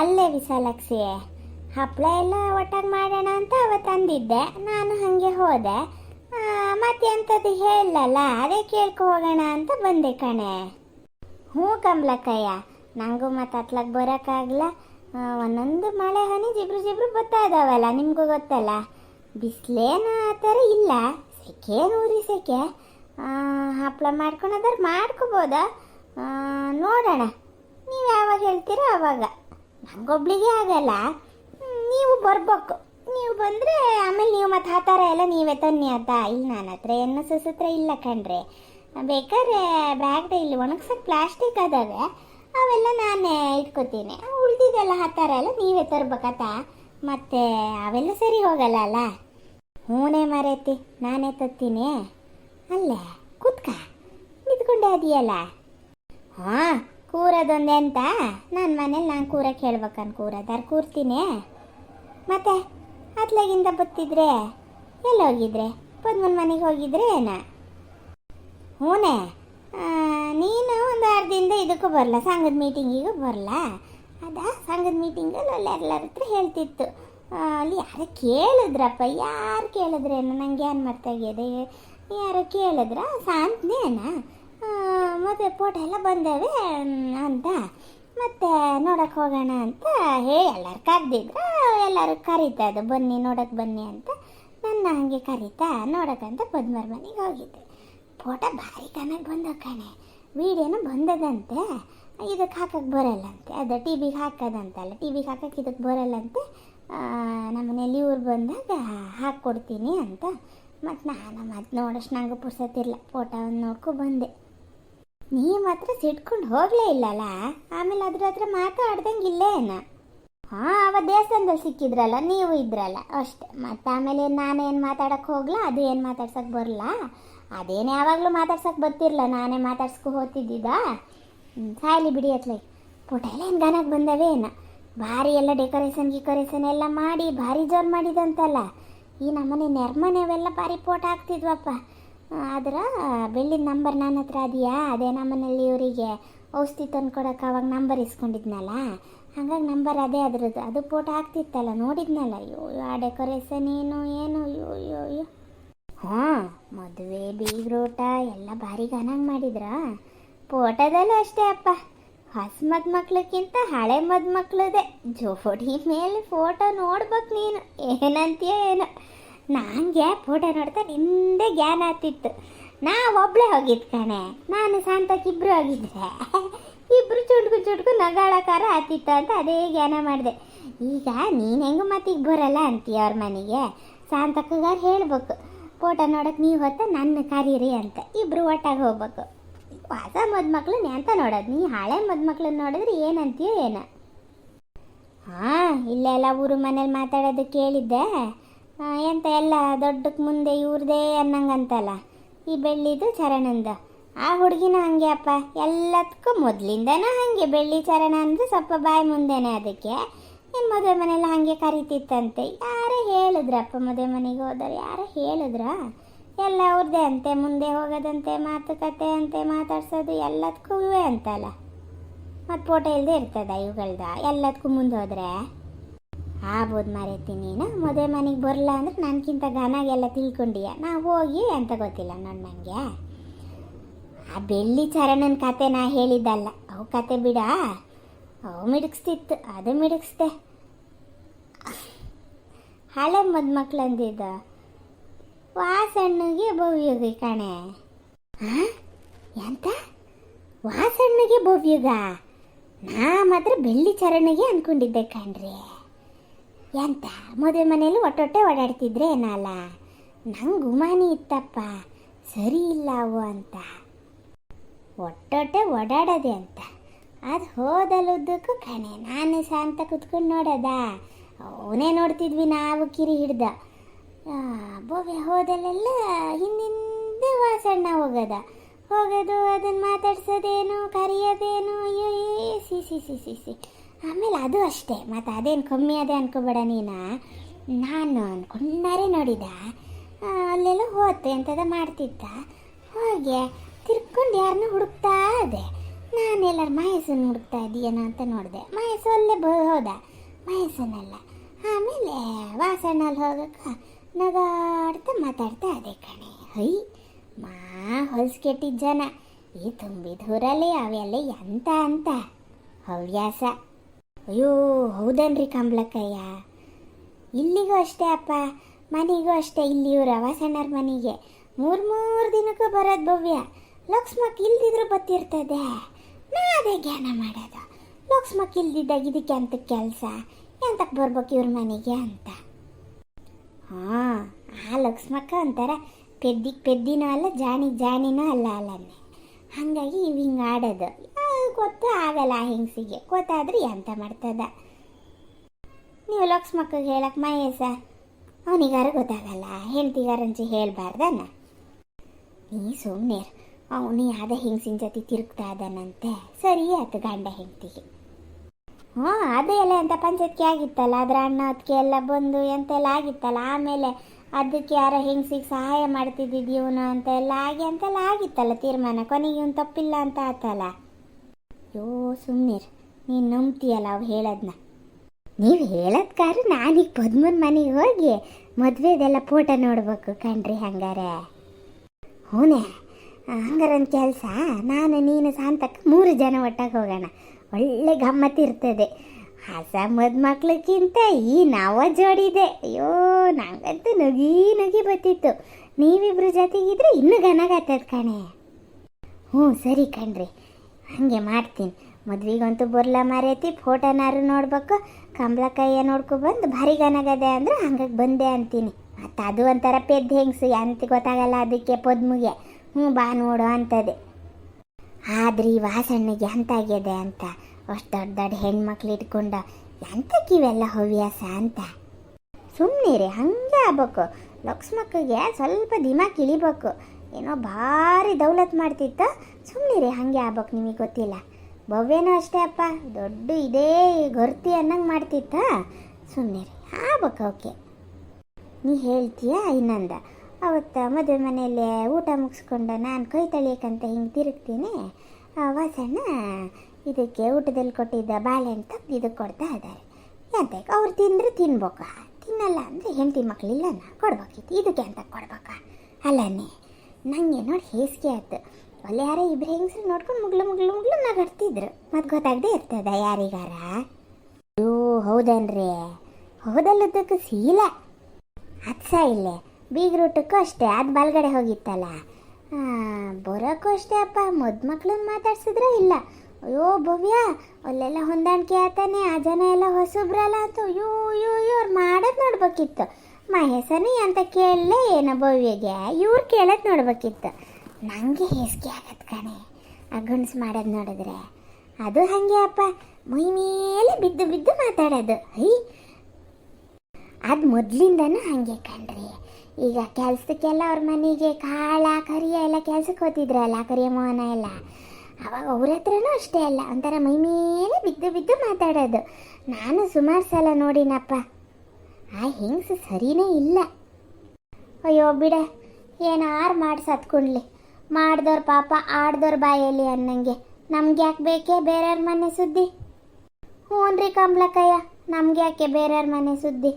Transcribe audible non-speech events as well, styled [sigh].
ಅಲ್ಲೇ ವಿಶಾಲಾಕ್ಷಿ ಹಪ್ಪಳ ಎಲ್ಲ ಒಟ್ಟಾಗಿ ಮಾಡೋಣ ಅಂತ ಅವತ್ತು ಅಂದಿದ್ದೆ. ನಾನು ಹಾಗೆ ಹೋದೆ. ಮತ್ತೆ ಎಂಥದ್ದು ಹೇಳಲ್ಲ, ಅದೇ ಕೇಳ್ಕೊ ಹೋಗೋಣ ಅಂತ ಬಂದೆ ಕಣೆ. ಹ್ಞೂ ಕಮಲಕ್ಕಯ್ಯ ನನಗೂ ಮತ್ತೆ ಹತ್ಲಕ್ಕೆ ಬರೋಕ್ಕಾಗಲ್ಲ. ಒಂದೊಂದು ಮಳೆ ಹನಿ ಜಿಬ್ರು ಜಿಬ್ರು ಬರ್ತಾ ಇದಾವಲ್ಲ, ನಿಮಗೂ ಗೊತ್ತಲ್ಲ? ಬಿಸಿಲೇನು ಆ ಥರ ಇಲ್ಲ. ಸೆಕೆ ನೂರಿ ಸೆಕೆ. ಹಪ್ಪಳ ಮಾಡ್ಕೊಳೋದಾದ್ರೆ ಮಾಡ್ಕೋಬೋದಾ? ನೋಡೋಣ. ನೀವು ಯಾವಾಗ ಹೇಳ್ತೀರೋ ಆವಾಗ ನಂಗೊಬ್ಳಿಗೆ ಆಗಲ್ಲ. ನೀವು ಬರ್ಬೇಕು. ನೀವು ಬಂದರೆ ಆಮೇಲೆ ನೀವು ಮತ್ತೆ ಆ ಥರ ಎಲ್ಲ ನೀವೇ ತನ್ನಿ ಅಂತ. ಇಲ್ಲ ನನ್ನ ಹತ್ರ ಏನು ಸುಸತ್ರ ಇಲ್ಲ ಕಣ್ರಿ. ಬೇಕಾದ್ರೆ ಬ್ಯಾಗ್ದೆ ಇಲ್ಲಿ ಒಣಗ್ಸಕ್ಕೆ ಪ್ಲಾಸ್ಟಿಕ್ ಅದಾವೆ. ಅವೆಲ್ಲ ನಾನೇ ಇಟ್ಕೋತೀನಿ. ಉಳಿದಿದ್ದೆಲ್ಲ ಆ ಥರ ಎಲ್ಲ ನೀವೇ ತರ್ಬೇಕತ್ತ ಮತ್ತೆ ಅವೆಲ್ಲ ಸರಿ ಹೋಗಲ್ಲ ಅಲ್ಲ? ಹೂನೇ ಮರೈತಿ, ನಾನೇ ತತ್ತೀನಿ ಅಲ್ಲೇ, ಕೂತ್ಕ. ನಿಂತ್ಕೊಂಡೆ ಅದೆಯಲ್ಲ ಹಾಂ ಕೂರೋದೊಂದೇ ಅಂತ? ನನ್ನ ಮನೇಲಿ ನಾನು ಕೂರಕ್ಕೆ ಹೇಳ್ಬೇಕನ್ ಕೂರದಾರ ಕೂರ್ತೀನಿ. ಮತ್ತೆ ಅತ್ಲಾಗಿಂದ ಬತ್ತಿದ್ರೆ? ಎಲ್ಲಿ ಹೋಗಿದ್ರೆ ಪದ್ಮನ ಮನೆಗೆ ಹೋಗಿದ್ರೆ ಏನ? ಹೂನೆ? ನೀನು ಒಂದು ಆರು ದಿನದ ಇದಕ್ಕೂ ಬರಲ್ಲ ಸಂಘದ ಮೀಟಿಂಗಿಗೂ ಬರಲ್ಲ ಅದ? ಸಂಘದ ಮೀಟಿಂಗಲ್ಲಿ ಅಲ್ಲಿ ಎಲ್ಲರ ಹತ್ರ ಹೇಳ್ತಿತ್ತು. ಅಲ್ಲಿ ಯಾರು ಕೇಳಿದ್ರಪ್ಪ? ಯಾರು ಕೇಳಿದ್ರೇನು? ನಂಗೆ ಏನು ಮರ್ತಾಗಿದೆ ಯಾರೋ ಕೇಳಿದ್ರ? ಶಾಂತನೇನ ಮದುವೆ ಫೋಟೋ ಎಲ್ಲ ಬಂದವೆ ಅಂತ. ಮತ್ತೆ ನೋಡಕ್ಕೆ ಹೋಗೋಣ ಅಂತ ಹೇಳಿ ಎಲ್ಲರೂ ಕರೆದಿದ್ರು. ಎಲ್ಲರೂ ಕರೀತದು ಬನ್ನಿ ನೋಡಕ್ಕೆ ಬನ್ನಿ ಅಂತ. ನನ್ನ ಹಾಗೆ ಕರೀತಾ ನೋಡಕ್ಕಂತ ಪದ್ಮರ ಮನೆಗೆ ಹೋಗಿದ್ದೆ. ಫೋಟೋ ಭಾರಿ ಚೆನ್ನಾಗಿ ಬಂದ ಕಣೆ. ವಿಡಿಯೋನು ಬಂದದಂತೆ. ಇದಕ್ಕೆ ಹಾಕಕ್ಕೆ ಬರಲ್ಲಂತೆ. ಅದು ಟಿ ವಿಗೆ ಹಾಕೋದಂತಲ್ಲ. ಟಿ ವಿಗೆ ಹಾಕಕ್ಕೆ ಇದಕ್ಕೆ ಬರಲ್ಲಂತೆ. ಆ, ನಮ್ಮ ಮನೇಲಿ ಇವ್ರು ಬಂದಾಗ ಹಾಕ್ಕೊಡ್ತೀನಿ ಅಂತ. ಮತ್ತು ನಾನು ಮತ್ತೆ ನೋಡೋಷ್ಟು ನಂಗೆ ಪುರ್ಸತ್ತಿರಲ್ಲ ಫೋಟೋವನ್ನು ನೋಡ್ಕೊ ಬಂದೆ. ನೀ ಮಾತ್ರ ಸಿಟ್ಕೊಂಡು ಹೋಗಲೇ ಇಲ್ಲಲ್ಲ ಆಮೇಲೆ ಅದ್ರ ಹತ್ರ ಮಾತಾಡ್ದಂಗೆ ಇಲ್ಲೇ ಏನ? ಹಾಂ, ಅವ ದೇವಸ್ಥಾನದಲ್ಲಿ ಸಿಕ್ಕಿದ್ರಲ್ಲ, ನೀವು ಇದ್ರಲ್ಲ, ಅಷ್ಟೇ. ಮತ್ತೆ ಆಮೇಲೆ ನಾನೇನು ಮಾತಾಡಕ್ಕೆ ಹೋಗ್ಲಾ? ಅದು ಏನು ಮಾತಾಡ್ಸಕ್ಕೆ ಬರಲ್ಲ ಅದೇನು ಯಾವಾಗಲೂ ಮಾತಾಡ್ಸಕ್ಕೆ ಬರ್ತಿರ್ಲ, ನಾನೇ ಮಾತಾಡ್ಸ್ಕೊ ಹೋಗ್ತಿದ್ದಿದ್ದ ಸಾಯಲಿ ಬಿಡಿ ಅತ್ಲೈ. ಪುಟೆಲ್ಲ ಏನು ಗಾನಕ್ಕೆ ಬಂದವೇ ಏನ? ಭಾರಿ ಎಲ್ಲ ಡೆಕೋರೇಷನ್, ಗಿಕೋರೇಷನ್ ಎಲ್ಲ ಮಾಡಿ, ಭಾರಿ ಜೋರು ಮಾಡಿದಂತಲ್ಲ. ಈ ನಮ್ಮನೆ ನೆರ್ಮನೆವೆಲ್ಲ ಭಾರಿ ಪೋಟ ಹಾಕ್ತಿದ್ವಪ್ಪ ಆದ್ರೆ ಬೆಳ್ಳಿದ ನಂಬರ್ ನನ್ನ ಹತ್ರ ಅದೆಯಾ? ಅದೇ ನಮ್ಮನೇಲಿ ಇವರಿಗೆ ಔಷಧಿ ತಂದು ಕೊಡೋಕೆ ಅವಾಗ ನಂಬರ್ ಇಸ್ಕೊಂಡಿದ್ನಲ್ಲ? ಹಾಗಾಗಿ ನಂಬರ್ ಅದೇ ಅದ್ರದ್ದು. ಅದು ಫೋಟೋ ಹಾಕ್ತಿತ್ತಲ್ಲ, ನೋಡಿದ್ನಲ್ಲ? ಅಯ್ಯೋ, ಆ ಡೆಕೋರೇಷನ್ ಏನು ಏನು? ಅಯ್ಯೋ ಅಯ್ಯೋ ಅಯ್ಯೋ. ಹಾಂ, ಮದುವೆ, ಬೀಗ್ರೋಟ, ಎಲ್ಲ ಭಾರಿ ಘನಾಗ್ ಮಾಡಿದ್ರ. ಫೋಟೋದಲ್ಲೂ ಅಷ್ಟೇ ಅಪ್ಪ. ಹೊಸ ಮದ್ಮಕ್ಳಕ್ಕಿಂತ ಹಳೆ ಮದ್ಮಕ್ಳದೇ. ಜೋಡಿ ಮೇಲೆ ಫೋಟೋ ನೋಡ್ಬೇಕು ನೀನು. ಏನಂತೀಯ ಏನೋ. ನಂಗೆ ಫೋಟೋ ನೋಡ್ತಾ ನಿಂದೇ ಜ್ಞಾನ ಆಗ್ತಿತ್ತು ನಾ ಒಬ್ಳೆ ಹೋಗಿದ್ದು ಕಣೆ. ನಾನು ಸಾಂತಕ್ಕೆ ಇಬ್ರು ಹೋಗಿದ್ದೆ [laughs] ಇಬ್ರು ಚುಟ್ಕು ಚುಟ್ಕು ನಗಾಳಕಾರ ಆತಿತ್ತು ಅಂತ ಅದೇ ಜ್ಞಾನ ಮಾಡಿದೆ. ಈಗ ನೀನು ಹೆಂಗೆ ಮತ್ತೀಗ ಬರಲ್ಲ ಅಂತೀಯ ಅವ್ರ ಮನೆಗೆ? ಸಾಂತಕ್ಕಾರ ಹೇಳ್ಬೇಕು. ಫೋಟೋ ನೋಡಕ್ಕೆ ನೀವು ಹೊತ್ತ ನನ್ನ ಕರೀರಿ ಅಂತ. ಇಬ್ಬರು ಒಟ್ಟಾಗಿ ಹೋಗ್ಬೇಕು. ಹೊಸ ಮದ್ಮಕ್ಳು ಎಂತ ನೋಡೋದು. ನೀ ಹಳೆ ಮದ್ಮಕ್ಳನ್ನ ನೋಡಿದ್ರೆ ಏನಂತೀಯೋ ಏನೋ. ಹಾಂ, ಇಲ್ಲೆಲ್ಲ ಊರು ಮನೇಲಿ ಮಾತಾಡೋದು ಕೇಳಿದ್ದೆ. ಎಂತ ಎಲ್ಲ ದೊಡ್ಡಕ್ಕೆ ಮುಂದೆ ಇವ್ರದೇ ಅನ್ನಂಗಂತಲ್ಲ. ಈ ಬೆಳ್ಳಿದು ಚರಣಂದು. ಆ ಹುಡುಗಿನ ಹಂಗೆ ಅಪ್ಪ ಎಲ್ಲದಕ್ಕೂ ಮೊದಲಿಂದನೂ ಹಾಗೆ ಬೆಳ್ಳಿ ಚರಣ ಅಂದರೆ ಸ್ವಲ್ಪ ಬಾಯಿ ಮುಂದೆನೇ ಅದಕ್ಕೆ. ಇನ್ನು ಮದುವೆ ಮನೆಯಲ್ಲ ಹಾಗೆ ಕರಿತಿತ್ತಂತೆ. ಹೇಳಿದ್ರು ಅಪ್ಪ ಮದುವೆ ಮನೆಗೆ ಹೋದರೆ ಯಾರೋ ಹೇಳಿದ್ರ? ಎಲ್ಲ ಅವ್ರದ್ದೇ ಅಂತೆ, ಮುಂದೆ ಹೋಗೋದಂತೆ, ಮಾತುಕತೆ ಅಂತೆ, ಮಾತಾಡ್ಸೋದು ಎಲ್ಲದಕ್ಕೂ ಇವೆ ಅಂತಲ್ಲ. ಮತ್ತು ಫೋಟೋ ಇಲ್ಲದೆ ಇರ್ತದ ಇವುಗಳ್ದ ಎಲ್ಲದಕ್ಕೂ ಮುಂದೆ ಹೋದ್ರೆ? ಆಗ್ಬೋದು ಮಾರೈತಿ ನೀನು. ಮದುವೆ ಮನೆಗೆ ಬರಲ್ಲ ಅಂದ್ರೆ ನನಗಿಂತ ಘನಾಗೆಲ್ಲ ತಿಳ್ಕೊಂಡಿಯ? ನಾ ಹೋಗಿ ಅಂತ ಗೊತ್ತಿಲ್ಲ ನೋಡಿ ನನಗೆ ಆ ಬೆಳ್ಳಿ ಚರಣನ ಕತೆ ನಾ ಹೇಳಿದ್ದಲ್ಲ. ಅವು ಕತೆ ಬಿಡ? ಅವು ಮಿಡಿಸ್ತಿತ್ತು ಅದು ಮಿಡಿಸ್ತೆ ಹಳೆ ಮದ್ಮಕ್ಳು ಅಂದಿದ್ದ. ವಾಸಣ್ಣಗೆ ಭವ್ಯಗೆ ಕಣೆ. ಎಂತ? ವಾಸಣ್ಣಗೆ ಭವ್ಯುಗ? ನಾ ಮಾತ್ರ ಬೆಳ್ಳಿ ಚರಣಗೆ ಅನ್ಕೊಂಡಿದ್ದೆ ಕಣ್ರಿ. ಎಂತ? ಮದುವೆ ಮನೆಯಲ್ಲಿ ಒಟ್ಟೊಟ್ಟೆ ಓಡಾಡ್ತಿದ್ರೆ ಏನಲ್ಲ ನಂಗೆ ಗುಮಾನಿ ಇತ್ತಪ್ಪ. ಸರಿ ಇಲ್ಲ ಅವು ಅಂತ. ಒಟ್ಟೊಟ್ಟೆ ಓಡಾಡೋದೆ ಅಂತ. ಅದು ಹೋದಲ್ಲುದ್ದಕ್ಕೂ ಕಣೆ, ನಾನು ಶಾಂತ ಕುತ್ಕೊಂಡು ನೋಡೋದ? ಅವನೇ ನೋಡ್ತಿದ್ವಿ ನಾವು ಕಿರಿ ಹಿಡ್ದ. ಬೋವೆ ಹೋದಲ್ಲೆಲ್ಲ ಹಿಂದಿಂದೆ ವಾಸಣ್ಣ ಹೋಗೋದ. ಹೋಗೋದು ಅದನ್ನು ಮಾತಾಡ್ಸೋದೇನು ಸಿ ಸಿ ಸಿ ಸಿ. ಆಮೇಲೆ ಅದು ಅಷ್ಟೇ. ಮತ್ತು ಅದೇನು ಕಮ್ಮಿ ಅದೇ ಅನ್ಕೋಬೇಡ ನೀನು? ನಾನು ಅನ್ಕೊಂಡರೆ ನೋಡಿದ ಅಲ್ಲೆಲ್ಲ ಹೋತೆ ಅಂತದ ಮಾಡ್ತಿದ್ದ? ಹೋಗಿ, ತಿರ್ಕೊಂಡು ಯಾರನ್ನೂ ಹುಡುಕ್ತಾ ಅದೆ ನಾನು ಎಲ್ಲರ ಹುಡುಕ್ತಾ ಇದೀಯೇನೋ ಅಂತ ನೋಡಿದೆ. ಮಹೇಶ ಅಲ್ಲೇ ಬ, ಹೋದ. ಮಹೇಶನಲ್ಲ. ಆಮೇಲೆ ವಾಸಣ್ಣಲ್ಲಿ ಹೋಗಕ್ಕ ನಗಾಡ್ತಾ ಮಾತಾಡ್ತಾ ಅದೇ ಕಣೆ. ಹೈ, ಮಾ ಹೊಲ್ಸ್ ಕೆಟ್ಟಿದ್ದ ಜನ. ಈ ತುಂಬಿದೂರಲ್ಲಿ ಅವೆಲ್ಲ ಎಂತ ಅಂತ. ಹವ್ಯಾಸ. ಅಯ್ಯೋ, ಹೌದನ್ರಿ ಕಂಬ್ಲಕ್ಕಯ್ಯ ಇಲ್ಲಿಗೂ ಅಷ್ಟೇ ಅಪ್ಪ, ಮನೆಗೂ ಅಷ್ಟೇ ಇಲ್ಲಿ ಇವ್ರ ಅವಾಸಣ್ಣರ ಮನೆಗೆ. ಮೂರು ಮೂರು ದಿನಕ್ಕೂ ಬರೋದು ಭವ್ಯ. ಲಕ್ಷ್ಮಕ್ ಇಲ್ದಿದ್ರು ಬತ್ತಿರ್ತದೆ. ನಾ ಅದೇ ಜ್ಞಾನ ಮಾಡೋದು. ಲಕ್ಷ್ಮಕ್ ಇಲ್ದಿದ್ದಾಗ ಇದಕ್ಕೆ ಅಂತ ಕೆಲಸ? ಎಂತಕ್ಕೆ ಬರ್ಬೇಕು ಇವ್ರ ಮನೆಗೆ ಅಂತ? ಹಾಂ, ಆ ಲಕ್ಷ್ಮಕ್ಕ ಒಂಥರ ಪೆದ್ದಿಗೆ ಪೆದ್ದಿನೂ ಅಲ್ಲ ಜಾಣಿಗೆ ಜಾಣಿನೂ ಅಲ್ಲ ಅಲ್ಲನ್ನೇ ಹಾಗಾಗಿ ಇವು ಹಿಂಗೆ ಆಡೋದು. ಗೊತ್ತು ಆಗಲ್ಲ ಆ ಹೆಂಗಸಿಗೆ. ಗೊತ್ತಾದ್ರೆ ಎಂತ ಮಾಡ್ತದ? ನೀವು ಲಕ್ಷ್ಮಕ್ಕಗೆ ಹೇಳಕ್ ಮಹೇಶ, ಅವನಿಗಾರ ಗೊತ್ತಾಗಲ್ಲ. ಹೆಂಡ್ತಿಗಾರಂಚಿ ಹೇಳ್ಬಾರ್ದನ್ನ ನೀ ಸುಮ್ಮನೆ ಅವನು ಯಾವ್ದ ಹೆಂಗಸಿನ ಜೊತೆ ತಿರುಗ್ತಾ ಇದ್ದಾನಂತೆ. ಸರಿ ಆಯ್ತು ಗಂಡ ಹೆಂಡ್ತಿಗೆ. ಹ್ಞೂ, ಅದೇ ಎಲ್ಲ ಎಂತ ಪಂಚಾಯತ್ಗೆ ಆಗಿತ್ತಲ್ಲ? ಅದ್ರ ಅಣ್ಣ ಅದಕ್ಕೆ ಎಲ್ಲ ಬಂದು ಎಂತೆಲ್ಲ ಆಗಿತ್ತಲ್ಲ? ಆಮೇಲೆ ಅದಕ್ಕೆ ಯಾರೋ ಹೆಂಗಸಿಗೆ ಸಹಾಯ ಮಾಡ್ತಿದ್ದಿದ್ದು ಇವನು ಅಂತ ಆಗಿ, ಅಂತೆಲ್ಲ ಆಗಿತ್ತಲ್ಲ ತೀರ್ಮಾನ? ಕೊನೆಗೆ ಇವನು ತಪ್ಪಿಲ್ಲ ಅಂತ ಆತಲ್ಲ? ಯೋ ಸುಮ್ಮನಿರ್ ನೀನು ನಂಬ್ತೀಯಲ್ಲ ಅವು ಹೇಳೋದನ್ನ ನೀವು ಹೇಳೋದ್ಕಾರ ನಾನೀಗ ಪದ್ಮನ ಮನೆಗೆ ಹೋಗಿ ಮದುವೆದೆಲ್ಲ ಫೋಟೋ ನೋಡ್ಬೇಕು ಕಣ್ರಿ ಹಂಗಾರೆ. ಹೂನೆ ಹಂಗಾರೆ ಒಂದು ಕೆಲಸ? ನಾನು ನೀನು ಸಾಂತಕ್ಕೆ ಮೂರು ಜನ ಒಟ್ಟಾಗಿ ಹೋಗೋಣ. ಒಳ್ಳೆ ಗಮ್ಮತ್ತು ಇರ್ತದೆ. ಹೊಸ ಮದುಮಕ್ಳಕ್ಕಿಂತ ಈ ನಾವ ಜೋಡಿದೆ ಅಯ್ಯೋ, ನಂಗಂತೂ ನಗಿ ನಗಿ ಬತ್ತಿತ್ತು ನೀವಿಬ್ರು ಜೊತೆಗಿದ್ರೆ ಇನ್ನೂ ಗನಗತ್ತದ ಕಣೆ. ಹ್ಞೂ, ಸರಿ ಕಣ್ರಿ. ಹಾಗೆ ಮಾಡ್ತೀನಿ. ಮದ್ವೆಗಂತೂ ಬರ್ಲ ಮಾರೈತಿ, ಫೋಟೋನಾರು ನೋಡ್ಬೇಕು ಕಂಬ್ಳಕಾಯಿಯ ನೋಡ್ಕೊ ಬಂದು ಭಾರಿ ಗನಗದೆ ಅಂದ್ರೆ ಹಂಗಾಗಿ ಬಂದೆ ಅಂತೀನಿ. ಮತ್ತು ಅದು ಒಂಥರ ಪೆದ್ದು ಹೆಂಗ್ಸು ಅಂತ ಗೊತ್ತಾಗಲ್ಲ ಅದಕ್ಕೆ ಪೊದ್ಮುಗೆ ಹ್ಞೂ ಬಾ ನೋಡು ಅಂತದೆ. ಆದ್ರೆ ಈ ವಾಸಣ್ಣಿಗೆ ಎಂತಾಗಿದೆ ಅಂತ. ಅಷ್ಟು ದೊಡ್ಡ ದೊಡ್ಡ ಹೆಣ್ಮಕ್ಳು ಇಟ್ಕೊಂಡ ಎಂತಕ್ಕಿವೆಲ್ಲ ಹವ್ಯಾಸ ಅಂತ. ಸುಮ್ಮನೆ ರೀ ಹಂಗೆ ಆಗ್ಬೇಕು. ಲಕ್ಷ್ಮಕ್ಕಗೆ ಸ್ವಲ್ಪ ದಿಮಾಕ್ ಇಳಿಬೇಕು ಏನೋ ಭಾರಿ ದೌಲತ್ ಮಾಡ್ತಿತ್ತ. ಸುಮ್ಮನೆ ಹಾಗೆ ಆಗ್ಬೇಕು ನಿಮಗೆ ಗೊತ್ತಿಲ್ಲ. ಭವ್ಯನೂ ಅಷ್ಟೇ ಅಪ್ಪ, ದೊಡ್ಡ ಇದೇ ಗೊರ್ತಿ ಅನ್ನಂಗೆ ಮಾಡ್ತಿತ್ತ. ಸುಮ್ಮನೆ ಆಗ್ಬೇಕು, ಓಕೆ. ನೀ ಹೇಳ್ತೀಯ ಇನ್ನೊಂದ? ಅವತ್ತು ಮದುವೆ ಮನೆಯಲ್ಲಿ ಊಟ ಮುಗಿಸ್ಕೊಂಡು ನಾನು ಕೈ ತಳಿಯಕ್ಕಂತ ಹಿಂಗೆ ತಿರುಗ್ತೀನಿ. ವಾಸಣ್ಣ ಇದಕ್ಕೆ ಊಟದಲ್ಲಿ ಕೊಟ್ಟಿದ್ದ ಬಾಳೆಹಣ್ಣು ತಪ್ಪು ಇದಕ್ಕೆ ಕೊಡ್ತಾ ಇದ್ದಾರೆ. ಎಂತ, ಅವ್ರು ತಿಂದರೆ ತಿನ್ಬೇಕಾ? ತಿನ್ನಲ್ಲ ಅಂದರೆ ಹೆಂಡತಿ ಮಕ್ಕಳಿಲ್ಲ ಕೊಡ್ಬೇಕಿತ್ತು. ಇದಕ್ಕೆ ಅಂತ ಕೊಡ್ಬೇಕಾ? ಅಲ್ಲನೇ ನನಗೆ ನೋಡಿ ಹೇಸಿಗೆ ಆಯ್ತು. ಅಲ್ಲಿ ಯಾರೋ ಇಬ್ಬರು ಹೆಂಗಸ್ರು ನೋಡ್ಕೊಂಡು ಮುಗ್ಲು ಮುಗ್ಲು ಮುಗ್ಲು ನಾಡ್ತಿದ್ರು ಮತ್ತು ಗೊತ್ತಾಗದೆ ಇರ್ತದ ಯಾರಿಗಾರ. ಅಯ್ಯೋ ಹೌದನ್ರಿ? ಹೌದಲ್ಲದಕ್ಕೂ ಸೀಲ ಹತ್ಸ ಇಲ್ಲೇ. ಬೀಗ್ರೂಟಕ್ಕೂ ಅಷ್ಟೇ, ಅದು ಬಾಲ್ಗಡೆ ಹೋಗಿತ್ತಲ್ಲ. ಬರೋಕ್ಕೂ ಅಷ್ಟೇ ಅಪ್ಪ ಮದುಮಕ್ಳನ್ನ ಮಾತಾಡ್ಸಿದ್ರೆ ಇಲ್ಲ? ಅಯ್ಯೋ, ಭವ್ಯ, ಅಲ್ಲೆಲ್ಲ ಹೊಂದಾಣಿಕೆ ಆತಾನೆ, ಆ ಜನ ಎಲ್ಲ ಹೊಸಬ್ರಲ್ಲ ಅಂತ. ಅಯ್ಯೋ ಅಯ್ಯೋ ಇವ್ರು ಮಾಡೋದು ನೋಡ್ಬೇಕಿತ್ತು. ಮಹೇಶನೇ ಅಂತ ಕೇಳಲೇ ಏನೋ ಭವ್ಯಗೆ. ಇವ್ರು ಕೇಳೋದು ನೋಡ್ಬೇಕಿತ್ತು. ನನಗೆ ಹೇಸಿಗೆ ಆಗತ್ತೆ ಕಣೆ. ಆ ಮಾಡೋದು ನೋಡಿದ್ರೆ. ಅದು ಹಾಗೆ ಅಪ್ಪ. ಮೈ ಮೇಲೆ ಬಿದ್ದು ಬಿದ್ದು ಮಾತಾಡೋದು. ಹೈ. ಅದು ಮೊದಲಿಂದನೂ ಹಾಗೆ ಕಣ್ರಿ. ಈಗ ಕೆಲಸಕ್ಕೆಲ್ಲ ಅವ್ರ ಮನೆಗೆ ಕಾಳ, ಕರಿಯ ಎಲ್ಲ ಕೆಲ್ಸಕ್ಕೆ ಹೋತಿದ್ರಲ್ಲ ಕರಿಯ ಮೋಹನ ಎಲ್ಲ. ಅವಾಗ ಅವ್ರ ಹತ್ರನೂ ಅಷ್ಟೇ ಅಲ್ಲ. ಒಂಥರ ಮೈ ಮೇಲೆ ಬಿದ್ದು ಬಿದ್ದು ಮಾತಾಡೋದು. ನಾನು ಸುಮಾರು ಸಲ ನೋಡಿನಪ್ಪ. ಆ ಹೆಂಗಸು ಸರಿನೇ ಇಲ್ಲ. ಅಯ್ಯೋ ಬಿಡ ಏನಾರು ಮಾಡಿ ಸತ್ಕೊಂಡ್ಲಿ ಮಾಡ್ದವ್ರ ಪಾಪ ಆಡ್ದವ್ರ ಬಾಯಲ್ಲಿ ಅನ್ನಂಗೆ. ನಮ್ಗೆ ಯಾಕೆ ಬೇಕೇ ಬೇರೆಯವ್ರ ಮನೆ ಸುದ್ದಿ? ಹ್ಞೂ ರೀ ಕಂಬ್ಲಕ್ಕಯ್ಯ ನಮ್ಗೆ ಯಾಕೆ ಬೇರೆಯವ್ರ ಮನೆ ಸುದ್ದಿ?